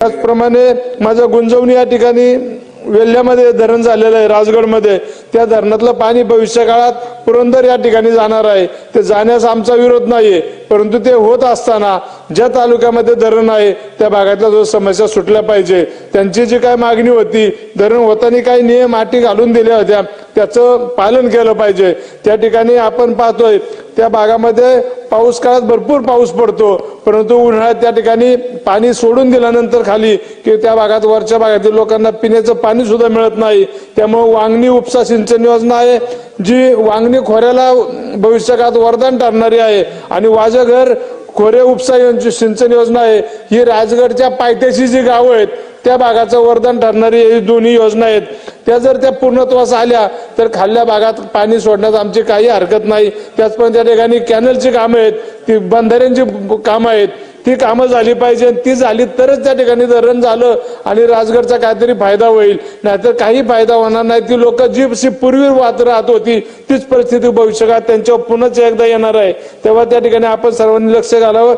त्याचप्रमाणे माझं गुंजवणी या ठिकाणी वेल्ह्यामध्ये धरण झालेलं आहे राजगडमध्ये. त्या धरणातलं पाणी भविष्य काळात पुरंदर या ठिकाणी जाणार आहे. ते जाण्यास आमचा विरोध नाहीये परंतु ते होत असताना ज्या तालुक्यामध्ये धरण आहे त्या भागातल्या जो समस्या सुटल्या पाहिजे. त्यांची जी काय मागणी होती धरण होताना काही नियम अटी घालून दिल्या होत्या त्याचं पालन केलं पाहिजे. त्या ठिकाणी आपण पाहतोय त्या भागामध्ये पाऊस काळात भरपूर पाऊस पडतो परंतु उन्हाळ्यात त्या ठिकाणी पाणी सोडून दिल्यानंतर खाली की त्या भागात वरच्या भागातील लोकांना पिण्याचं पाणी सुद्धा मिळत नाही. त्यामुळे वांगणी उपसा सिंचन योजना आहे जी वांगणी खोऱ्याला भविष्यकाळात वरदान ठरणारी आहे. आणि वाजघर खोरे उपसा यांची सिंचन योजना आहे. ही राजगडच्या पायथ्याशी जी गावं आहेत त्या भागाचं वरदान ठरणारी ही दोन्ही योजना आहेत. त्या जर त्या पूर्णत्वास आल्या तर खाल्ल्या भागात पाणी सोडण्यात आमची काही हरकत नाही. त्याचप्रमाणे त्या ठिकाणी कॅनलची कामं आहेत ती बंधाऱ्यांची कामं आहेत. ती कामं झाली पाहिजे आणि ती झाली तरच त्या ठिकाणी धरण झालं आणि राजगडचा काहीतरी फायदा होईल. नाहीतर काही फायदा होणार नाही. ती लोक जी जी पूर्वी वाहत राहत होती तीच परिस्थिती भविष्यकाळात त्यांच्यावर पुन्हा एकदा येणार आहे. तेव्हा त्या ठिकाणी आपण सर्वांनी लक्ष घालावं.